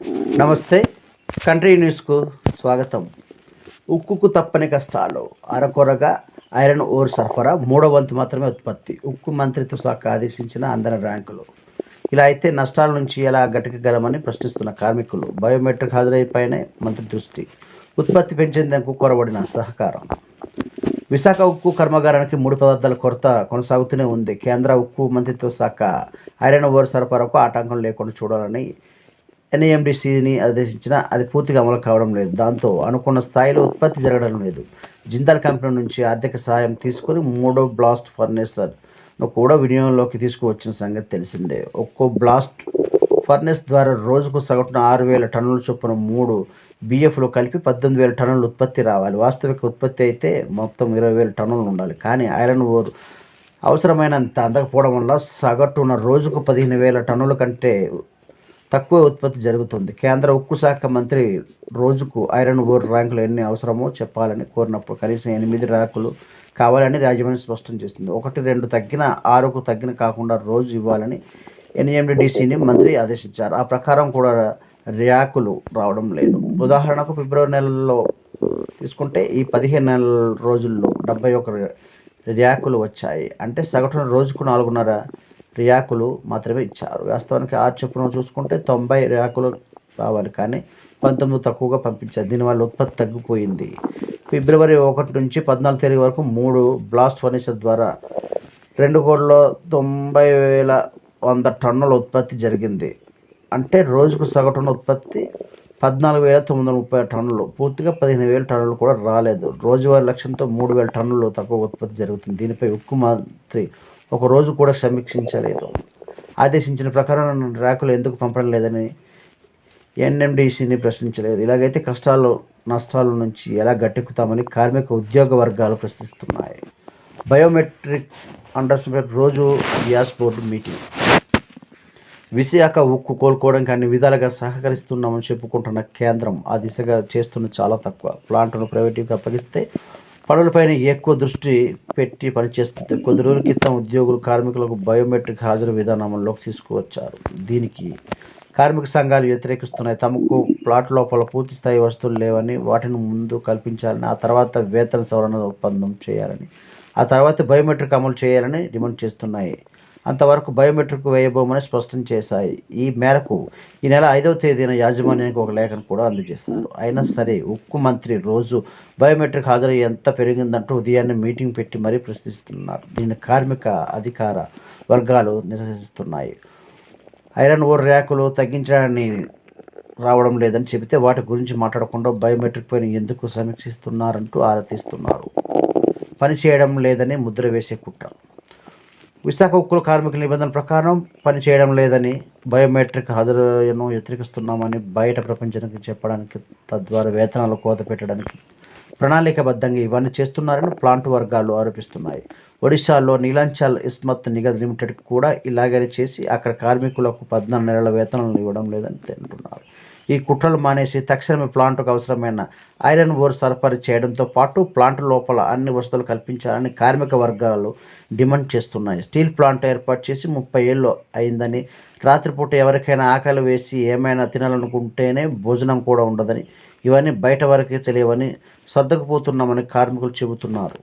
నమస్తే. కంట్రీ న్యూస్కు స్వాగతం. ఉక్కుకు తప్పని కష్టాలు. అరకొరగా ఐరన్ ఓర్ సరఫరా మూడో వంతు మాత్రమే ఉత్పత్తి. ఉక్కు మంత్రిత్వ శాఖ ఆదేశించిన అందరి ర్యాంకులు. ఇలా అయితే నష్టాల నుంచి ఎలా గటకగలమని ప్రశ్నిస్తున్న కార్మికులు. బయోమెట్రిక్ హాజరైపైనే మంత్రి దృష్టి. ఉత్పత్తి పెంచేందుకు కొరబడిన సహకారం. విశాఖ ఉక్కు కర్మాగారానికి మూడు పదార్థాల కొరత కొనసాగుతూనే ఉంది. కేంద్ర ఉక్కు మంత్రిత్వ శాఖ ఐరన్ ఓర్ సరఫరాకు ఆటంకం లేకుండా చూడాలని ఎన్ఏఎండిసిని ఆదేశించినా అది పూర్తిగా అమలు కావడం లేదు. దాంతో అనుకున్న స్థాయిలో ఉత్పత్తి జరగడం లేదు. జిందాల్ కంపెనీ నుంచి ఆర్థిక సహాయం తీసుకొని మూడో బ్లాస్ట్ ఫర్నేసర్ను కూడా వినియోగంలోకి తీసుకువచ్చిన సంగతి తెలిసిందే. ఒక్కో బ్లాస్ట్ ఫర్నేస్ ద్వారా రోజుకు సగటున ఆరు వేల టన్నుల చొప్పున మూడు బిఎఫ్లో కలిపి పద్దెనిమిది వేల టన్నుల ఉత్పత్తి రావాలి. వాస్తవిక ఉత్పత్తి అయితే మొత్తం ఇరవై వేల టన్నులు ఉండాలి. కానీ ఐరన్ ఓర్ అవసరమైనంత అందకపోవడం వల్ల సగటున రోజుకు పదిహేను వేల టన్నుల కంటే తక్కువ ఉత్పత్తి జరుగుతుంది. కేంద్ర ఉక్కు శాఖ మంత్రి రోజుకు ఐరన్ ఓర్ ర్యాంకులు ఎన్ని అవసరమో చెప్పాలని కోరినప్పుడు కనీసం ఎనిమిది ర్యాంకులు కావాలని రాజమండ్రి స్పష్టం చేసింది. ఒకటి రెండు తగ్గిన ఆరుకు తగ్గిన కాకుండా రోజు ఇవ్వాలని ఎన్ఎండిడిసిని మంత్రి ఆదేశించారు. ఆ ప్రకారం కూడా ర్యాకులు రావడం లేదు. ఉదాహరణకు ఫిబ్రవరి నెలలో తీసుకుంటే ఈ పదిహేను నెలల రోజుల్లో డెబ్బై ఒక ర్యాకులు వచ్చాయి. అంటే సగటున రోజుకు నాలుగున్నర రియాకులు మాత్రమే ఇచ్చారు. వాస్తవానికి ఆరు చొప్పున చూసుకుంటే తొంభై ర్యాకులు రావాలి. కానీ పంతొమ్మిది తక్కువగా పంపించారు. దీనివల్ల ఉత్పత్తి తగ్గిపోయింది. ఫిబ్రవరి ఒకటి నుంచి పద్నాలుగు తేదీ వరకు మూడు బ్లాస్ట్ ఫర్నిచర్ ద్వారా రెండు కోట్ల తొంభై వేల వంద టన్నుల ఉత్పత్తి జరిగింది. అంటే రోజుకు సగటున ఉత్పత్తి పద్నాలుగు వేల తొమ్మిది వందల ముప్పై టన్నులు. పూర్తిగా పదిహేను వేల టన్నులు కూడా రాలేదు. రోజువారీ లక్ష్యంతో మూడు వేల టన్నులు తక్కువ ఉత్పత్తి జరుగుతుంది. దీనిపై ఉక్కు మంత్రి ఒక రోజు కూడా సమీక్షించలేదు. ఆదేశించిన ప్రకారం ర్యాకులు ఎందుకు పంపడం లేదని ఎన్ఎండిసిని ప్రశ్నించలేదు. ఇలాగైతే కష్టాలు నష్టాల నుంచి ఎలా గట్టెక్కుతామని కార్మిక ఉద్యోగ వర్గాలు ప్రశ్నిస్తున్నాయి. బయోమెట్రిక్ అండర్స్టాండ్ రోజు గ్యాస్ బోర్డు మీటింగ్. విశాఖ ఉక్కు కోలుకోవడానికి అన్ని విధాలుగా సహకరిస్తున్నామని చెప్పుకుంటున్న కేంద్రం ఆ దిశగా చేస్తున్న చాలా తక్కువ. ప్లాంట్ను ప్రైవేటీకి అప్పగిస్తే పనులపైన ఎక్కువ దృష్టి పెట్టి పనిచేస్తుంది కొద్ది రోజుల క్రితం ఉద్యోగులు కార్మికులకు బయోమెట్రిక్ హాజరు విధానంలోకి తీసుకువచ్చారు. దీనికి కార్మిక సంఘాలు వ్యతిరేకిస్తున్నాయి. తమకు ప్లాట్ లోపల పూర్తి స్థాయి వస్తువులు లేవని వాటిని ముందు కల్పించాలని ఆ తర్వాత వేతన సవరణ ఒప్పందం చేయాలని ఆ తర్వాత బయోమెట్రిక్ అమలు చేయాలని డిమాండ్ చేస్తున్నాయి. అంతవరకు బయోమెట్రిక్ వేయబోమని స్పష్టం చేశాయి. ఈ మేరకు ఈ నెల ఐదవ తేదీన యాజమాన్యానికి ఒక లేఖను కూడా అందజేశారు. అయినా సరే ఉక్కు మంత్రి రోజు బయోమెట్రిక్ హాజరు ఎంత పెరిగిందంటూ ఉదయాన్నే మీటింగ్ పెట్టి మరీ ప్రశ్నిస్తున్నారు. దీన్ని కార్మిక అధికార వర్గాలు నిరసిస్తున్నాయి ఐరన్ ఓర్ ర్యాకులు తగ్గించడాన్ని రావడం లేదని చెబితే వాటి గురించి మాట్లాడకుండా బయోమెట్రిక్ పైన ఎందుకు సమీక్షిస్తున్నారంటూ ఆరా తీస్తున్నారు. పని చేయడం లేదని ముద్ర వేసే కుట్ర. విశాఖ ఉక్కుల కార్మికుల నిబంధన ప్రకారం పని చేయడం లేదని బయోమెట్రిక్ హాజరును వ్యతిరేకిస్తున్నామని బయట ప్రపంచానికి చెప్పడానికి తద్వారా వేతనాలు కోత పెట్టడానికి ప్రణాళికబద్ధంగా ఇవన్నీ చేస్తున్నారని ప్లాంట్ వర్గాలు ఆరోపిస్తున్నాయి. ఒడిశాలో నీలాంచల్ ఇస్మత్ నిగద్ లిమిటెడ్ కూడా ఇలాగనే చేసి అక్కడ కార్మికులకు పద్నాలుగు నెలల వేతనాలు ఇవ్వడం లేదని అంటున్నారు ఈ కుట్రలు మానేసి తక్షణమే ప్లాంట్కు అవసరమైన ఐరన్ ఓర్ సరఫరా చేయడంతో పాటు ప్లాంట్ లోపల అన్ని వసతులు కల్పించాలని కార్మిక వర్గాలు డిమాండ్ చేస్తున్నాయి. స్టీల్ ప్లాంట్ ఏర్పాటు చేసి ముప్పై ఏళ్ళు అయిందని రాత్రిపూట ఎవరికైనా ఆకలి వేసి ఏమైనా తినాలనుకుంటేనే భోజనం కూడా ఉండదని ఇవన్నీ బయట వరకే తెలియవని సర్దుకుపోతున్నామని కార్మికులు చెబుతున్నారు.